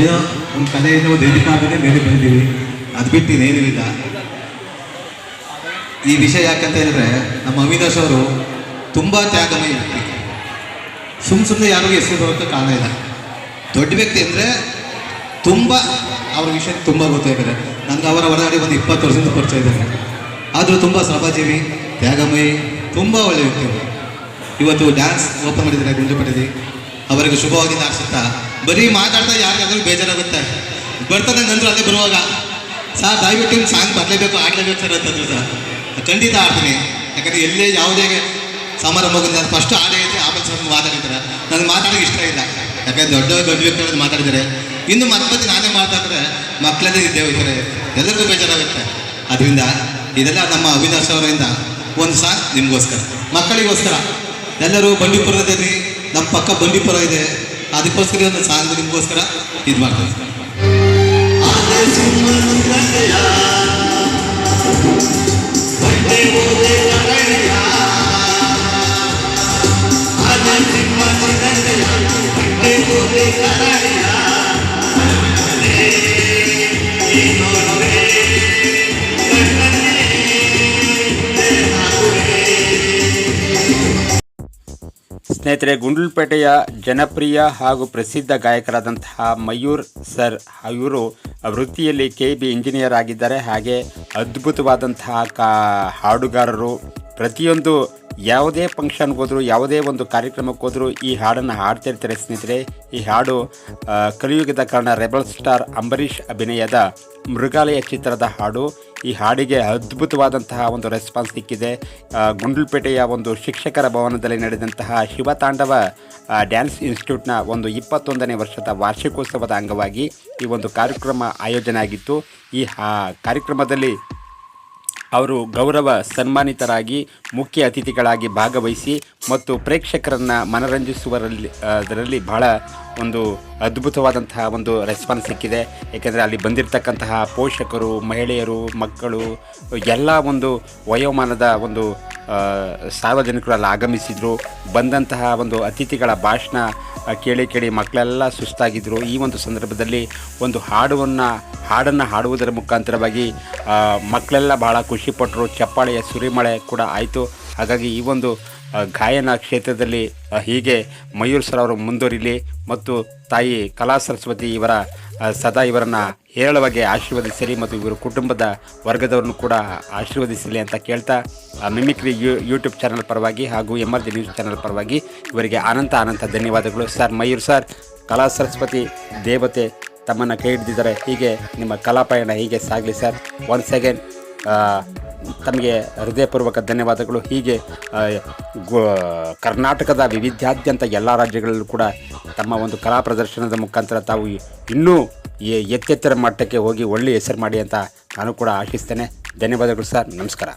ಏನೋ ಒಂದು ಕಲೆಯಿಂದ ಒಂದು ಎಡಿಟ್ ಮೇಲೆ ಬಂದಿದ್ದೀವಿ. ಅದು ಬಿಟ್ಟು ಏನಿಲ್ಲ ಈ ವಿಷಯ ಯಾಕಂತ ಹೇಳಿದ್ರೆ, ನಮ್ಮ ಅವಿನಾಶ್ ಅವರು ತುಂಬ ತ್ಯಾಗಮಯ ವ್ಯಕ್ತಿ ಸುಮ್ಮ ಸುಮ್ಮನೆ ಯಾರಿಗೂ ಹೆಸರು ಬರೋಕ್ಕೆ ಕಾರಣ ಇಲ್ಲ. ದೊಡ್ಡ ವ್ಯಕ್ತಿ ಅಂದರೆ ತುಂಬ, ಅವ್ರ ವಿಷಯ ತುಂಬ ಗೊತ್ತಾಗಿದೆ ನನಗೆ ಅವರ ಹೊರಗಡೆ ಒಂದು ಇಪ್ಪತ್ತು ವರ್ಷದಿಂದ ಪರಿಚಯ ಇದ್ದಾರೆ. ಆದರೂ ತುಂಬ ಶ್ರಮಜೀವಿ ತ್ಯಾಗಮಯಿ ತುಂಬ ಒಳ್ಳೆಯ ವ್ಯಕ್ತಿ ಇವತ್ತು ಡ್ಯಾನ್ಸ್ ಓಪನ್ ಮಾಡಿದ್ದಾರೆ ಗುಂಡ್ಲುಪೇಟೆಯಲ್ಲಿ ಅವರಿಗೆ ಶುಭವಾಗಿ ಆರಿಸುತ್ತಾ ಬರೀ ಮಾತಾಡ್ತಾ ಯಾರಿಗಾದ್ರೂ ಬೇಜಾರಾಗುತ್ತೆ? ಬರ್ತಾನೆ ನಂತರ ಅದೇ ಬರುವಾಗ. ಸರ್, ದಯವಿಟ್ಟು ಸಾಂಗ್ ಬರಲೇಬೇಕು ಆಡಲೇಬೇಕು ಸರ್ ಅಂತಂದ್ರು ಸರ್. ಖಂಡಿತ ಆಡ್ತೀನಿ ಯಾಕಂದರೆ ಎಲ್ಲೇ ಯಾವುದೇ ಸಮಾರಂಭಕ್ಕೆ ನಾನು ಫಸ್ಟ್ ಆಡೇ ಐತೆ ಆಮೇಲೆ ಸರ್ ಮಾತಾಡಿದ್ದಾರೆ ನನಗೆ ಮಾತಾಡೋಕೆ ಇಷ್ಟ ಇಲ್ಲ. ಯಾಕಂದ್ರೆ ದೊಡ್ಡ ದೊಡ್ಡ ವ್ಯಕ್ತಿಗಳು ಮಾತಾಡಿದ್ದಾರೆ. ಇನ್ನು ಮತ್ತೆ ಮತ್ತೆ ನಾನೇ ಮಾತಾಡಿದ್ರೆ ಮಕ್ಕಳದೇ ಇದ್ದೇ ಹೋಗ್ತಾರೆ. ಎಲ್ಲರಿಗೂ ಬೇಜಾರಾಗುತ್ತೆ. ಅದರಿಂದ ಇದೆಲ್ಲ ನಮ್ಮ ಅವಿನಾಶ್ ಅವರಿಂದ ಒಂದು ಸಾಂಗ್ ನಿಮಗೋಸ್ಕರ. ಮಕ್ಕಳಿಗೋಸ್ಕರ. ಎಲ್ಲರೂ ಬಂಡೀಪುರದಲ್ಲಿ ನಮ್ಮ ಪಕ್ಕ ಬಂಡೀಪುರ ಇದೆ. ಅದಕ್ಕೋಸ್ಕರ ಒಂದು ಸಾಂಗ್ ನಿಮಗೋಸ್ಕರ ಇದು ಮಾಡ್ತೀವಿ ಸ್ನೇಹಿತರೆ, ಗುಂಡ್ಲುಪೇಟೆಯ ಜನಪ್ರಿಯ ಹಾಗೂ ಪ್ರಸಿದ್ಧ ಗಾಯಕರಾದಂತಹ ಮಯೂರ್ ಸರ್ ಇವರು ವೃತ್ತಿಯಲ್ಲಿ ಕೆ ಬಿ ಇಂಜಿನಿಯರ್ ಆಗಿದ್ದಾರೆ. ಹಾಗೆ ಅದ್ಭುತವಾದಂತಹ ಕಾ ಹಾಡುಗಾರರು. ಪ್ರತಿಯೊಂದು ಯಾವುದೇ ಫಂಕ್ಷನ್ಗೆ ಹೋದರೂ, ಯಾವುದೇ ಒಂದು ಕಾರ್ಯಕ್ರಮಕ್ಕೆ ಹೋದರೂ ಈ ಹಾಡನ್ನು ಹಾಡ್ತಿರ್ತಾರೆ ಸ್ನೇಹಿತರೆ. ಈ ಹಾಡು ಕಲಿಯುಗದ ಕಾರಣ ರೆಬಲ್ ಸ್ಟಾರ್ ಅಂಬರೀಷ್ ಅಭಿನಯದ ಮೃಗಾಲಯ ಚಿತ್ರದ ಹಾಡು. ಈ ಹಾಡಿಗೆ ಅದ್ಭುತವಾದಂತಹ ಒಂದು ರೆಸ್ಪಾನ್ಸ್ ಸಿಕ್ಕಿದೆ. ಗುಂಡ್ಲುಪೇಟೆಯ ಒಂದು ಶಿಕ್ಷಕರ ಭವನದಲ್ಲಿ ನಡೆದಂತಹ ಶಿವತಾಂಡವ ಡ್ಯಾನ್ಸ್ ಇನ್ಸ್ಟಿಟ್ಯೂಟ್ನ ಒಂದು ಇಪ್ಪತ್ತೊಂದನೇ ವರ್ಷದ ವಾರ್ಷಿಕೋತ್ಸವದ ಅಂಗವಾಗಿ ಈ ಒಂದು ಕಾರ್ಯಕ್ರಮ ಆಯೋಜನೆ ಆಗಿತ್ತು. ಈ ಕಾರ್ಯಕ್ರಮದಲ್ಲಿ ಅವರು ಗೌರವ ಸನ್ಮಾನಿತರಾಗಿ ಮುಖ್ಯ ಅತಿಥಿಗಳಾಗಿ ಭಾಗವಹಿಸಿ ಮತ್ತು ಪ್ರೇಕ್ಷಕರನ್ನು ಮನರಂಜಿಸುವರಲ್ಲಿ ಅದರಲ್ಲಿ ಬಹಳ ಒಂದು ಅದ್ಭುತವಾದಂತಹ ಒಂದು ರೆಸ್ಪಾನ್ಸ್ ಸಿಕ್ಕಿದೆ. ಏಕೆಂದರೆ ಅಲ್ಲಿ ಬಂದಿರತಕ್ಕಂತಹ ಪೋಷಕರು, ಮಹಿಳೆಯರು, ಮಕ್ಕಳು, ಎಲ್ಲ ಒಂದು ವಯೋಮಾನದ ಒಂದು ಆ, ಸಾರ್ವಜನಿಕರು ಅಲ್ಲಿ ಆಗಮಿಸಿದರು ಬಂದಂತಹ ಒಂದು ಅತಿಥಿಗಳ ಭಾಷಣ ಕೇಳಿ ಕೇಳಿ ಮಕ್ಕಳೆಲ್ಲ ಸುಸ್ತಾಗಿದ್ದರು ಈ ಒಂದು ಸಂದರ್ಭದಲ್ಲಿ ಒಂದು ಹಾಡುವನ್ನು ಹಾಡನ್ನು ಹಾಡುವುದರ ಮುಖಾಂತರವಾಗಿ ಮಕ್ಕಳೆಲ್ಲ ಭಾಳ ಖುಷಿಪಟ್ಟರು ಚಪ್ಪಾಳೆಯ ಸುರಿಮಳೆ ಕೂಡ ಆಯಿತು. ಹಾಗಾಗಿ ಈ ಒಂದು ಗಾಯನ ಕ್ಷೇತ್ರದಲ್ಲಿ ಹೀಗೆ ಮಯೂರ್ ಸರ್ ಅವರು ಮುಂದುವರಿಲಿ ಮತ್ತು ತಾಯಿ ಕಲಾ ಸರಸ್ವತಿ ಇವರ ಸದಾ ಇವರನ್ನು ಹೇರಳವಾಗಿ ಆಶೀರ್ವದಿಸಲಿ ಮತ್ತು ಇವರು ಕುಟುಂಬದ ವರ್ಗದವರನ್ನು ಕೂಡ ಆಶೀರ್ವದಿಸಲಿ ಅಂತ ಕೇಳ್ತಾ ಮಿಮಿಕ್ರಿ ಯೂ ಯೂಟ್ಯೂಬ್ ಚಾನಲ್ ಪರವಾಗಿ ಹಾಗೂ M R G news channel ಪರವಾಗಿ ಇವರಿಗೆ ಅನಂತ ಅನಂತ ಧನ್ಯವಾದಗಳು. ಸರ್ ಮಯೂರ್ ಸರ್ ಕಲಾ ಸರಸ್ವತಿ ದೇವತೆ ತಮ್ಮನ್ನು ಕೈ ಹಿಡಿದಿದ್ದಾರೆ. ಹೀಗೆ ನಿಮ್ಮ ಕಲಾಪಯಣ ಹೀಗೆ ಸಾಗಲಿ ಸರ್ ಒನ್ಸ್ ಅಗೇನ್ ತಮಗೆ ಹೃದಯಪೂರ್ವಕ ಧನ್ಯವಾದಗಳು. ಹೀಗೆ ಕರ್ನಾಟಕದ ವಿವಿಧ್ಯಾದ್ಯಂತ ಎಲ್ಲ ರಾಜ್ಯಗಳಲ್ಲೂ ಕೂಡ ತಮ್ಮ ಒಂದು ಕಲಾ ಪ್ರದರ್ಶನದ ಮುಖಾಂತರ ತಾವು ಇನ್ನೂ ಎತ್ತೆತ್ತರ ಮಟ್ಟಕ್ಕೆ ಹೋಗಿ ಒಳ್ಳೆಯ ಹೆಸರು ಮಾಡಿ ಅಂತ ನಾನು ಕೂಡ ಆಶಿಸ್ತೇನೆ. ಧನ್ಯವಾದಗಳು ಸರ್. ನಮಸ್ಕಾರ.